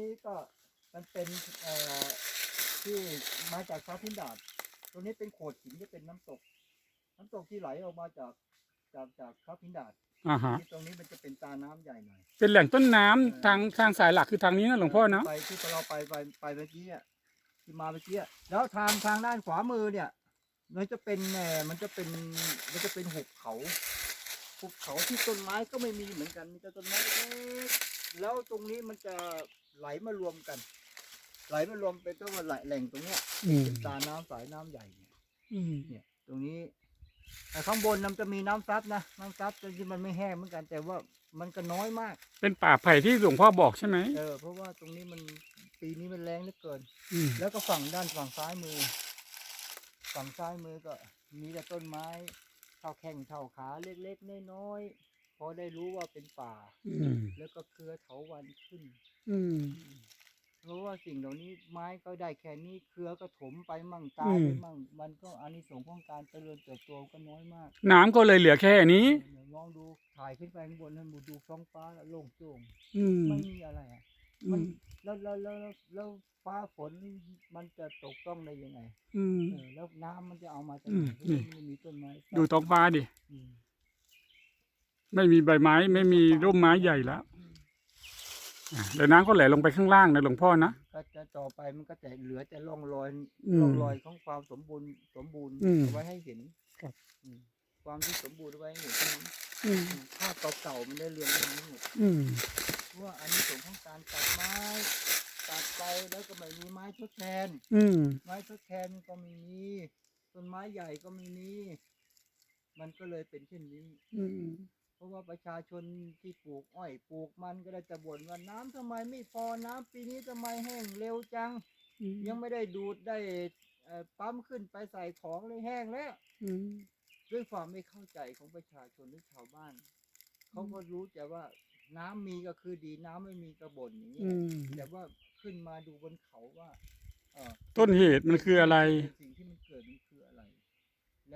นี่ก็มันเป็นเอ่อที่มาจากเขาพินดาดตรงนี้เป็นโขดหินที่เป็นน้ำตก น้ำตกที่ไหลออกมาจากจากจากเขาพินดาดอ่าฮะที่ตรงนี้มันจะเป็นตาน้ำใหญ่หน่อยเป็นแหล่งต้นน้ำทางทางสายหลักคือทางนี้นะหลวงพ่อเนาะไปที่เราไปไปไปเมื่อกี้อะที่มาเมื่อกี้อะแล้วทางทางด้านขวามือเนี่ยมันจะเป็นเอ่อมันจะเป็นมันจะเป็นหุบเขาหุบเขาที่ต้นไม้ก็ไม่มีเหมือนกัน มีแต่ต้นไม้เล็กๆแล้วตรงนี้มันจะ ไหลมารวมกัน ไหลมารวมเป็นต้นว่าไหลแหล่งตรงเนี้ยอืมเป็นตาน้ำสายน้ำใหญ่เนี่ยอืมเนี่ย ตรงนี้แต่ข้างบนมันจะมีน้ำซับนะน้ำซับจริงๆมันไม่แห้งเหมือนกัน แต่ว่ามันก็น้อยมาก เป็นป่าไผ่ที่หลวงพ่อบอกใช่ไหมเออเพราะว่าตรงนี้มันปีนี้มันแรงเหลือเกิน อืมแล้วก็ฝั่งด้านฝั่งซ้ายมือ ฝั่งซ้ายมือก็มีแต่ต้นไม้เท่าแข้งเท่าขาเล็กๆน้อยๆ พอได้รู้ว่าเป็นป่า อืมแล้วก็เครือเถาวันขึ้น อืม เพราะว่าสิ่งเหล่านี้ไม้ก็ได้แค่นี้เครือก็ถมไปมั่งตายไปอืม มั่ง มันก็อานิสงส์ของการเจริญเติบโตก็น้อยมากน้ำก็เลยเหลือแค่นี้เออมองดูถ่ายขึ้นไปข้างบนนั้นดูท้องฟ้าแล้วโล่งโจ้งอืมไม่มีอะไรอะ อืมันมแล้วแล้วแล้วแล้วแล้วฟ้าฝนมันจะตกต้องได้ยังไงอืม เออแล้วน้ำมันจะเอามาจากอืไหนมเพราะมันไม่มีต้นไม้ดูท้องฟ้าดิ อืม ไม่มีใบไม้ ไม่มีร่มไม้ใหญ่แล้วอะเดี๋ยวน้ำก็ไหลลงไปข้างล่างนะหลวงพ่อนะ ก็จะต่อไปมันก็จะเหลือแต่ร่องรอยอืมร่องรอยของความสมบูรณ์สมบูรณ์อืมเอาไว้ให้เห็นครับ อืมความที่สมบูรณ์เอาไว้ให้เห็นเท่านั้นอืมอืมภาพเก่าๆมันได้เรียนตรงนี้หมด อืมว่าอันนี้สงส์ของการตัดไม้ตัดไปแล้วก็ไม่มีไม้ทดแทน อืม ไม้ทดแทนก็ไม่มีต้นไม้ใหญ่ก็ไม่มีมันก็เลยเป็นเช่นนี้ อืม เพราะว่าประชาชนที่ปลูกอ้อยปลูกมันก็ได้จะบ่นว่าน้ำทำไมไม่พอน้ำปีนี้ทำไมแห้งเร็วจัง ยังไม่ได้ดูดได้เอ่อปั๊มขึ้นไปใส่ของเลยแห้งแล้วอืมด้วยความไม่เข้าใจของประชาชนหรือชาวบ้านเขาก็รู้แต่ว่าน้ำมีก็คือดีน้ำไม่มีก็บ่นอย่างนี้อืมแต่ว่าขึ้นมาดูบนเขาว่าเอ่อต้นเหตุมันคืออะไร สิ่งที่มันเกิดมันคืออะไร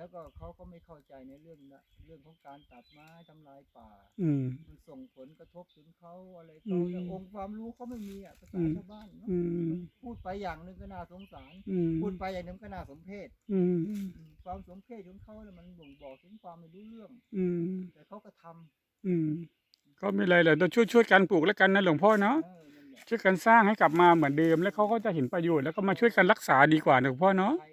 แล้วก็เขาก็ไม่เข้าใจในเรื่องนะเรื่องของการตัดไม้ทำลายป่า อืม มันส่งผลกระทบถึงเขาอะไรอืเขามแต่องค์ความรู้เขาไม่มีอะภาอืษามชาวบ้านเนอะอืม พูดไปอย่างหนึ่งก็น่าสงสาร อืม พูดไปอย่างหนึ่งก็น่าสมเพชอืมอืมความสมเพชของเขาเนี่ยมันบ่งบอกถึงความไม่รู้เรื่อง อืม แต่เขาก็ทำอืม ก็ไม่เป็นไรเลยเราช่วยช่วยกันปลูกแล้วกันนะหลวงพ่อเนาะ เออนั่นแหละช่วยกันสร้างให้กลับมาเหมือนเดิม แล้วเขาก็จะเห็นประโยชน์แล้วก็มาช่วยกันรักษาดีกว่านะหลวงพ่อเนาะ ใคร